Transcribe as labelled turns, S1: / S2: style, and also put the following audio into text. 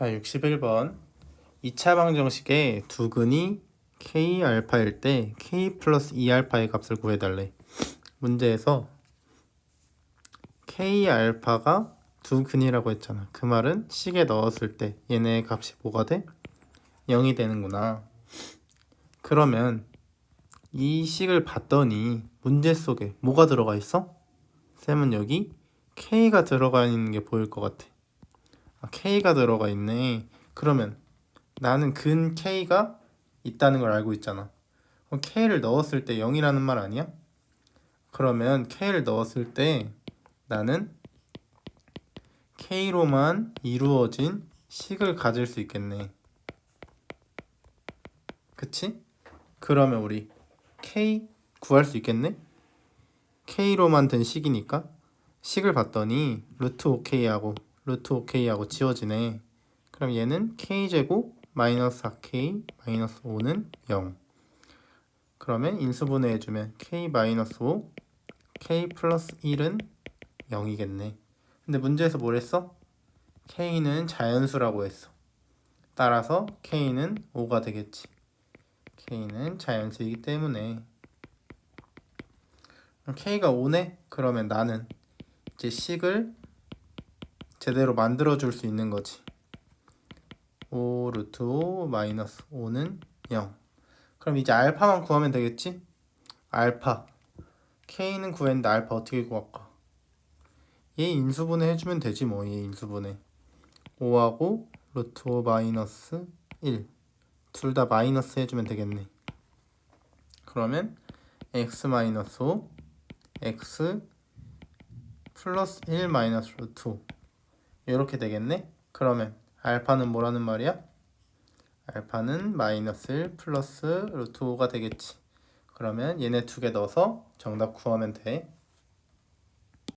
S1: 자, 61번. 2차 방정식의 두근이 k 알파일 때 k 플러스 2 알파의 값을 구해달래. 문제에서 k 알파가 두근이라고 했잖아. 그 말은 식에 넣었을 때 얘네 값이 뭐가 돼? 0이 되는구나. 그러면 이 식을 봤더니 문제 속에 뭐가 들어가 있어? 쌤은 여기 k가 들어가 있는 게 보일 것 같아. 아, K가 들어가 있네. 그러면 나는 근 K가 있다는 걸 알고 있잖아. 그럼 K를 넣었을 때 0이라는 말 아니야? 그러면 K를 넣었을 때 나는 K로만 이루어진 식을 가질 수 있겠네. 그치? 그러면 우리 K 구할 수 있겠네? K로만 된 식이니까 식을 봤더니 루트 5K하고 루트 5K하고 지워지네. 그럼 얘는 K제곱 마이너스 4K 마이너스 5는 0. 그러면 인수분해해주면 K 마이너스 5 K 플러스 1은 0이겠네. 근데 문제에서 뭘 했어? K는 자연수라고 했어. 따라서 K는 5가 되겠지. K는 자연수이기 때문에 K가 5네? 그러면 나는 이제 식을 제대로 만들어 줄 수 있는 거지. 5 루트 5 마이너스 5는 0. 그럼 이제 알파만 구하면 되겠지? 알파. K는 구했는데 알파 어떻게 구할까? 얘 인수분해 해주면 되지 뭐. 얘 인수분해. 5하고 루트 5 마이너스 1. 둘 다 마이너스 해주면 되겠네. 그러면 x 마이너스 5 x 플러스 1 마이너스 루트 5 이렇게 되겠네? 그러면 알파는 뭐라는 말이야? 알파는 마이너스 1 플러스 루트 5가 되겠지. 그러면 얘네 두 개 넣어서 정답 구하면 돼.